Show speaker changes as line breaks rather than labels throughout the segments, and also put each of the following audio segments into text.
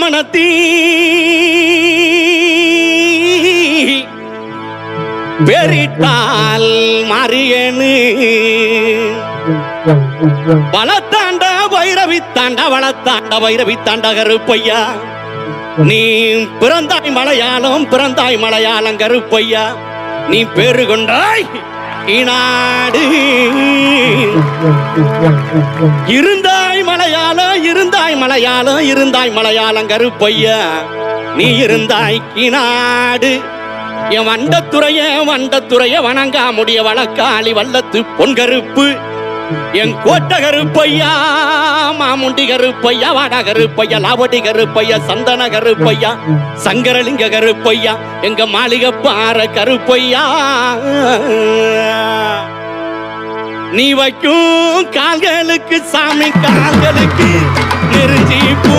மனத்தீ பெரிட்டால் மறியனு வளத்தாண்ட வைரவி தாண்ட வளத்தாண்ட வைரவி தாண்ட கருப்பையா. நீ பிறந்தாய் மலையாளம் பிறந்தாய் மலையாளம் கருப்பையா. நீ பேரு கொண்டாய் இநாடு இருந்தாய் மலையாளம் இருந்தாய் மலையாளம் இருந்தாய் மலையாளம் கருப்பையா நீ இருந்தாய் கிநாடு. என் வண்டத்துறைய வண்டத்துறைய வணங்கா முடிய வழக்காளி வல்லத்து பொன்கருப்பு. என் கோட்ட கருப்பையா மாமுண்டி கருப்பையா வாடா கருப்பையா லாவடி கருப்பையா சந்தன கருப்பையா சங்கரலிங்க கருப்பையா எங்க மாளிகை பாற கருப்பையா நீ வைக்கும் கால்களுக்கு சாமி கால்களுக்கு நெருஞ்சி பூ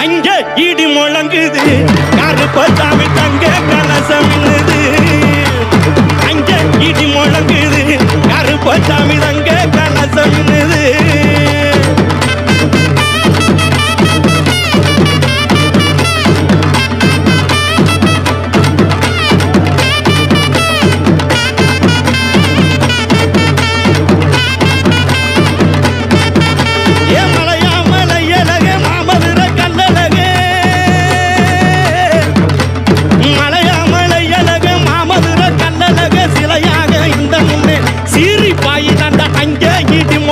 அங்க இடி முழங்குது. கருப்ப சாமி தங்க கலசம் மின்னுது. அங்க இடி முழங்குது. கருப்ப சாமி தங்க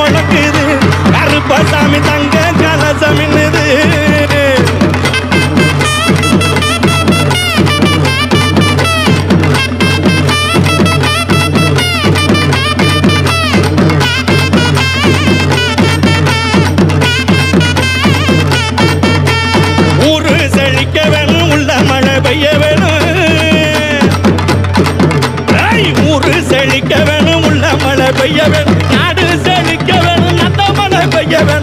முழக்குது கருப்பசாமி தங்க கலசம் மின்னுது. ஊரு செழிக்க வேணும் உள்ள மழை பெய்ய வேணும் ஊரு செழிக்க வேணும் உள்ள மழை பெய்ய வேணும் நாடு மழை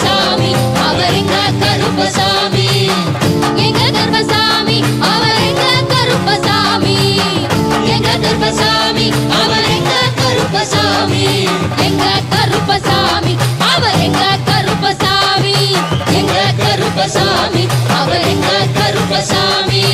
கர்மசாமி அவர் எங்க கருப்பசாமி எங்க கர்மசாமி அவர் எங்க கருப்பசாமி எங்க கர்மசாமி அவர் எங்க கருப்பசாமி எங்க கருப்பசாமி அவர் எங்க கருப்பசாமி எங்க கருப்பசாமி அவர் எங்க கருப்பசாமி